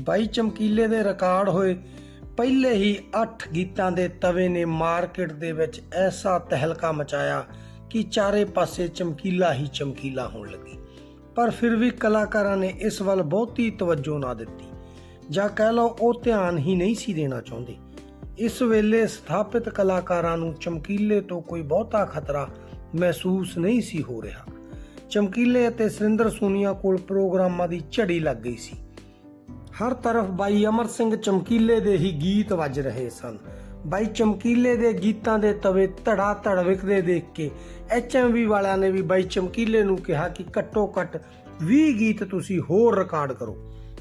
ਬਾਈ ਚਮਕੀਲੇ ਦੇ ਰਿਕਾਰਡ ਹੋਏ। ਪਹਿਲੇ ਹੀ 8 ਗੀਤਾਂ ਦੇ ਤਵੇ ਨੇ ਮਾਰਕੀਟ ਦੇ ਵਿੱਚ ਐਸਾ ਤਹਿਲਕਾ ਮਚਾਇਆ ਕਿ ਚਾਰੇ ਪਾਸੇ ਚਮਕੀਲਾ ਹੀ ਚਮਕੀਲਾ ਹੋਣ ਲੱਗੀ। ਪਰ ਫਿਰ ਵੀ ਕਲਾਕਾਰਾਂ ਨੇ ਇਸ ਵੱਲ ਬਹੁਤੀ ਤਵੱਜੋ ਨਾ ਦਿੱਤੀ। ਜਾਂ ਕਹਿ ਲਓ ਉਹ ਧਿਆਨ ਹੀ ਨਹੀਂ ਸੀ ਦੇਣਾ ਚਾਹੁੰਦੇ। ਇਸ ਵੇਲੇ ਸਥਾਪਿਤ ਕਲਾਕਾਰਾਂ ਨੂੰ ਚਮਕੀਲੇ ਤੋਂ ਕੋਈ ਬਹੁਤਾ ਖਤਰਾ ਮਹਿਸੂਸ ਨਹੀਂ ਸੀ ਹੋ ਰਿਹਾ। ਚਮਕੀਲੇ ਅਤੇ ਸੁਰਿੰਦਰ ਸੋਨੀਆ ਕੋਲ ਪ੍ਰੋਗਰਾਮਾਂ ਦੀ ਝੜੀ ਲੱਗ ਗਈ ਸੀ। ਹਰ ਤਰਫ ਬਾਈ ਅਮਰ ਸਿੰਘ ਚਮਕੀਲੇ ਦੇ ਹੀ ਗੀਤ ਵੱਜ ਰਹੇ ਸਨ। ਬਾਈ ਚਮਕੀਲੇ ਦੇ ਗੀਤਾਂ ਦੇ ਤਵੇ ਧੜਾ ਧੜ ਵਿਕਦੇ ਦੇਖ ਕੇ ਐਚਐਮਵੀ ਵਾਲਿਆਂ ਨੇ ਵੀ ਬਾਈ ਚਮਕੀਲੇ ਨੂੰ ਕਿਹਾ ਕਿ ਘੱਟੋ ਘੱਟ 20 ਗੀਤ ਤੁਸੀਂ ਹੋਰ ਰਿਕਾਰਡ ਕਰੋ।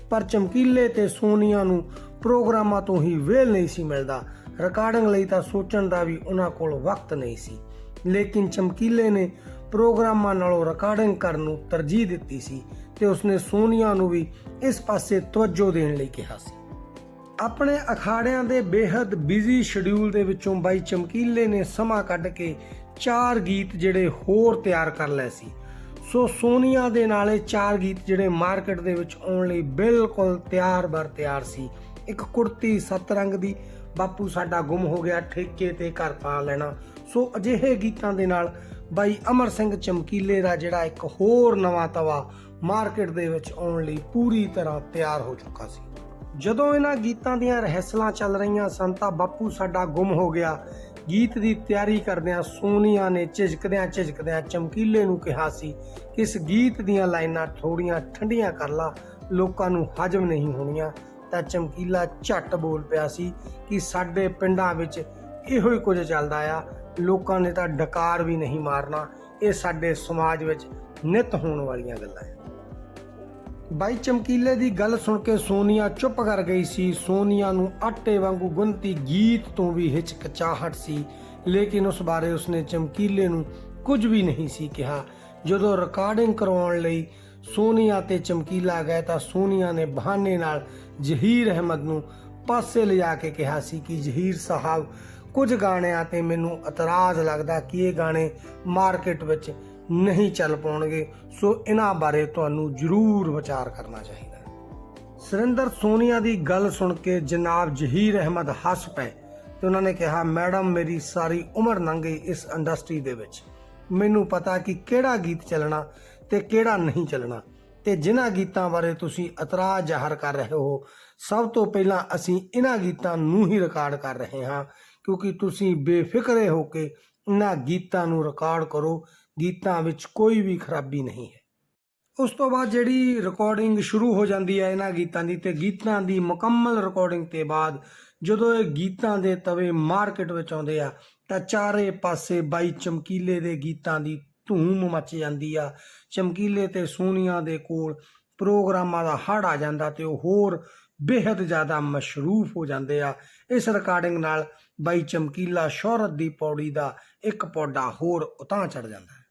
ਪਰ ਚਮਕੀਲੇ ਤੇ ਸੋਨੀਆ ਨੂੰ ਪ੍ਰੋਗਰਾਮਾਂ ਤੋਂ ਹੀ ਵੇਲ ਨਹੀਂ ਸੀ ਮਿਲਦਾ। ਰਿਕਾਰਡਿੰਗ ਲਈ ਤਾਂ ਸੋਚਣ ਦਾ ਵੀ ਉਹਨਾਂ ਕੋਲ ਵਕਤ ਨਹੀਂ ਸੀ। ਲੇਕਿਨ ਚਮਕੀਲੇ ਨੇ ਪ੍ਰੋਗਰਾਮਾਂ ਨਾਲੋਂ ਰਿਕਾਰਡਿੰਗ ਕਰਨ ਨੂੰ ਤਰਜੀਹ ਦਿੱਤੀ ਸੀ। ਤੇ ਉਸਨੇ ਸੋਨੀਆ ਨੂੰ ਵੀ ਇਸ ਪਾਸੇ ਤਵੱਜੋ ਦੇਣ ਲਈ ਕਿਹਾ ਸੀ। ਆਪਣੇ ਅਖਾੜਿਆਂ ਦੇ ਬੇहद ਬਿਜ਼ੀ ਸ਼ਡਿਊਲ ਦੇ ਵਿੱਚੋਂ ਬਾਈ ਚਮਕੀਲੇ ਨੇ ਸਮਾਂ ਕੱਢ ਕੇ ਚਾਰ ਗੀਤ ਜਿਹੜੇ ਹੋਰ ਤਿਆਰ ਕਰ ਲਏ ਸੀ। ਸੋ ਸੋਨੀਆ ਦੇ ਨਾਲੇ ਚਾਰ ਗੀਤ ਜਿਹੜੇ ਮਾਰਕੀਟ ਦੇ ਵਿੱਚ ਆਉਣ ਲਈ ਬਿਲਕੁਲ ਤਿਆਰ ਬਰ ਤਿਆਰ ਸੀ। ਇੱਕ ਕੁੜਤੀ ਸੱਤ ਰੰਗ ਦੀ, ਬਾਪੂ ਸਾਡਾ ਗੁੰਮ ਹੋ ਗਿਆ, ਠੇਕੇ ਤੇ ਘਰ ਪਾ ਲੈਣਾ। ਸੋ ਅਜਿਹੇ ਗੀਤਾਂ ਦੇ ਨਾਲ ਬਾਈ ਅਮਰ ਸਿੰਘ ਚਮਕੀਲੇ ਦਾ ਜਿਹੜਾ ਇੱਕ ਹੋਰ ਨਵਾਂ ਤਵਾ ਮਾਰਕੀਟ ਦੇ ਵਿੱਚ ਆਉਣ ਲਈ ਪੂਰੀ ਤਰ੍ਹਾਂ ਤਿਆਰ ਹੋ ਚੁੱਕਾ ਸੀ। ਜਦੋਂ ਇਹਨਾਂ ਗੀਤਾਂ ਦੀਆਂ ਰਹਿਸਲਾਂ ਚੱਲ ਰਹੀਆਂ ਸਨ ਤਾਂ ਬਾਪੂ ਸਾਡਾ ਗੁੰਮ ਹੋ ਗਿਆ। ਗੀਤ ਦੀ ਤਿਆਰੀ ਕਰਦਿਆਂ ਸੋਨੀਆ ਨੇ ਝਿਜਕਦਿਆਂ ਝਿਜਕਦਿਆਂ ਚਮਕੀਲੇ ਨੂੰ ਕਿਹਾ ਸੀ ਕਿ ਇਸ ਗੀਤ ਦੀਆਂ ਲਾਈਨਾਂ ਥੋੜੀਆਂ ਠੰਡੀਆਂ ਕਰ ਲਾ, ਲੋਕਾਂ ਨੂੰ ਹਜਮ ਨਹੀਂ ਹੋਣੀਆਂ। ਤਾਂ ਚਮਕੀਲਾ ਝੱਟ ਬੋਲ ਪਿਆ ਸੀ ਕਿ ਸਾਡੇ ਪਿੰਡਾਂ ਵਿੱਚ ਇਹੋ ਹੀ ਕੁਝ ਚੱਲਦਾ ਆ। ਲੋਕਾਂ ਨੇ ਤਾਂ ਡਕਾਰ ਵੀ ਨਹੀਂ ਮਾਰਨਾ। ਇਹ ਸਾਡੇ ਸਮਾਜ ਵਿੱਚ ਨਿਤ ਹੋਣ ਵਾਲੀਆਂ ਗੱਲਾਂ ਹੈ ਬਾਈ ਚਮਕੀਲੇ ਦੀ ਗੱਲ ਸੁਣ ਕੇ ਸੋਨੀਆ ਚੁੱਪ ਕਰ ਗਈ ਸੀ। ਸੋਨੀਆ ਨੂੰ ਆਟੇ ਵਾਂਗੂ ਗੁੰਤੀ ਗੀਤ ਤੋਂ ਵੀ ਹਿਚਕਚਾਹਟ ਸੀ। ਲੇਕਿਨ ਉਸ ਬਾਰੇ ਉਸਨੇ ਚਮਕੀਲੇ ਨੂੰ ਕੁਝ ਵੀ ਨਹੀਂ ਸੀ ਕਿਹਾ। ਜਦੋਂ ਰਿਕਾਰਡਿੰਗ ਕਰਵਾਉਣ ਲਈ ਸੋਨੀਆ ਤੇ ਚਮਕੀਲਾ ਗਏ ਤਾਂ ਸੋਨੀਆ ਨੇ ਬਹਾਨੇ ਨਾਲ ਜ਼ਹੀਰ ਅਹਿਮਦ ਨੂੰ ਪਾਸੇ ਲਿਜਾ ਕੇ ਕਿਹਾ ਸੀ ਕਿ ਜ਼ਹੀਰ ਸਾਹਿਬ ਕੁਝ ਗਾਣਿਆਂ ਤੇ ਮੈਨੂੰ ਇਤਰਾਜ਼ ਲੱਗਦਾ ਕਿ ਇਹ ਗਾਣੇ ਮਾਰਕੀਟ ਵਿੱਚ ਨਹੀਂ ਚੱਲ ਪਾਉਣਗੇ। ਸੋ ਇਹਨਾਂ ਬਾਰੇ ਤੁਹਾਨੂੰ ਜ਼ਰੂਰ ਵਿਚਾਰ ਕਰਨਾ ਚਾਹੀਦਾ ਹੈ। ਸੁਰਿੰਦਰ ਸੋਨੀਆ ਦੀ ਗੱਲ ਸੁਣ ਕੇ ਜਨਾਬ ਜ਼ਹੀਰ ਅਹਿਮਦ ਹੱਸ ਪਏ ਤੇ ਉਹਨਾਂ ਨੇ ਕਿਹਾ, ਮੈਡਮ, ਮੇਰੀ ਸਾਰੀ ਉਮਰ ਲੰਘ ਗਈ ਇਸ ਇੰਡਸਟਰੀ ਦੇ ਵਿੱਚ। ਮੈਨੂੰ ਪਤਾ ਕਿ ਕਿਹੜਾ ਗੀਤ ਚੱਲਣਾ ਤੇ ਕਿਹੜਾ ਨਹੀਂ ਚੱਲਣਾ ਤੇ ਜਿਨ੍ਹਾਂ ਗੀਤਾਂ ਬਾਰੇ ਤੁਸੀਂ ਇਤਰਾਜ਼ ਜ਼ਾਹਰ ਕਰ ਰਹੇ ਹੋ, ਸਭ ਤੋਂ ਪਹਿਲਾਂ ਅਸੀਂ ਇਹਨਾਂ ਗੀਤਾਂ ਨੂੰ ਹੀ ਰਿਕਾਰਡ ਕਰ ਰਹੇ ਹਾਂ। ਕਿਉਂਕਿ ਤੁਸੀਂ ਬੇਫਿਕਰੇ ਹੋ ਕੇ ਇਹਨਾਂ ਗੀਤਾਂ ਨੂੰ ਰਿਕਾਰਡ ਕਰੋ, ਗੀਤਾਂ ਵਿੱਚ ਕੋਈ ਵੀ ਖਰਾਬੀ ਨਹੀਂ ਹੈ। ਉਸ ਤੋਂ ਬਾਅਦ ਜਿਹੜੀ ਰਿਕਾਰਡਿੰਗ ਸ਼ੁਰੂ ਹੋ ਜਾਂਦੀ ਹੈ ਇਹਨਾਂ ਗੀਤਾਂ ਦੀ ਤੇ ਗੀਤਾਂ ਦੀ ਮੁਕੰਮਲ ਰਿਕਾਰਡਿੰਗ ਤੇ ਬਾਅਦ ਜਦੋਂ ਇਹ ਗੀਤਾਂ ਦੇ ਤਵੇ ਮਾਰਕੀਟ ਵਿੱਚ ਆਉਂਦੇ ਆ, ਤਾਂ ਚਾਰੇ ਪਾਸੇ ਬਾਈ ਚਮਕੀਲੇ ਦੇ ਗੀਤਾਂ ਦੀ ਧੂਮ ਮੱਚ ਜਾਂਦੀ ਆ। ਚਮਕੀਲੇ ਤੇ ਸੋਨੀਆ ਦੇ ਕੋਲ ਪ੍ਰੋਗਰਾਮਾਂ ਦਾ ਹੜ ਆ ਜਾਂਦਾ ਤੇ ਉਹ ਹੋਰ ਬੇहद ਜ਼ਿਆਦਾ ਮਸ਼ਰੂਫ ਹੋ ਜਾਂਦੇ ਆ। ਇਸ ਰਿਕਾਰਡਿੰਗ ਨਾਲ ਬਾਈ ਚਮਕੀਲਾ ਸ਼ੋਹਰਤ ਦੀ ਪੌੜੀ ਦਾ ਇੱਕ ਪੌਡਾ ਹੋਰ ਉਤਾਂ ਚੜ ਜਾਂਦਾ ਹੈ।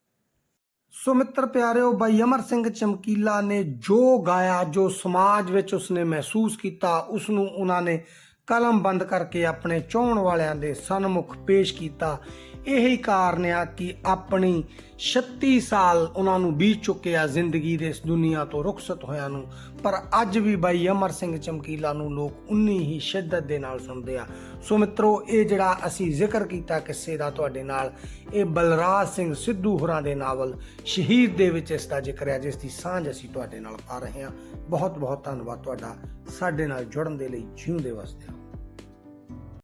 ਸੋ ਮਿੱਤਰ ਪਿਆਰਿਓ, ਬਾਈ ਅਮਰ ਸਿੰਘ ਚਮਕੀਲਾ ਨੇ ਜੋ ਗਾਇਆ, ਜੋ ਸਮਾਜ ਵਿੱਚ ਉਸਨੇ ਮਹਿਸੂਸ ਕੀਤਾ ਉਸ ਨੂੰ ਉਹਨਾਂ ਨੇ ਕਲਮ ਬੰਦ ਕਰਕੇ ਆਪਣੇ ਚਾਹਣ ਵਾਲਿਆਂ ਦੇ ਸਨਮੁਖ ਪੇਸ਼ ਕੀਤਾ। ਇਹੀ ਕਾਰਨ ਆ ਕਿ ਆਪਣੀ 36 ਸਾਲ ਉਹਨਾਂ ਨੂੰ ਬੀਤ ਚੁੱਕੇ ਆ ਜ਼ਿੰਦਗੀ ਦੇ ਇਸ ਦੁਨੀਆ ਤੋਂ ਰੁਖਸਤ ਹੋਇਆਂ ਨੂੰ। ਪਰ ਅੱਜ ਵੀ ਬਾਈ ਅਮਰ ਸਿੰਘ ਚਮਕੀਲਾ ਨੂੰ ਲੋਕ ਉਨੀ ਹੀ ਸ਼ਿੱਦਤ ਦੇ ਨਾਲ ਸੁਣਦੇ ਆ। ਸੋ ਮਿੱਤਰੋ, ਇਹ ਜਿਹੜਾ ਅਸੀਂ ਜ਼ਿਕਰ ਕੀਤਾ ਕਿੱਸੇ ਦਾ ਤੁਹਾਡੇ ਨਾਲ, ਇਹ ਬਲਰਾਜ ਸਿੰਘ ਸਿੱਧੂ ਹੋਰਾਂ ਦੇ ਨਾਵਲ ਸ਼ਹੀਦ ਦੇ ਵਿੱਚ ਇਸ ਦਾ ਜ਼ਿਕਰ ਹੈ ਜਿਸ ਦੀ ਸਾਂਝ ਅਸੀਂ ਤੁਹਾਡੇ ਨਾਲ ਪਾ ਰਹੇ ਹਾਂ। ਬਹੁਤ ਬਹੁਤ ਧੰਨਵਾਦ ਤੁਹਾਡਾ ਸਾਡੇ ਨਾਲ ਜੁੜਨ ਦੇ ਲਈ, ਜਿਉਂਦੇ ਵਸਦੇ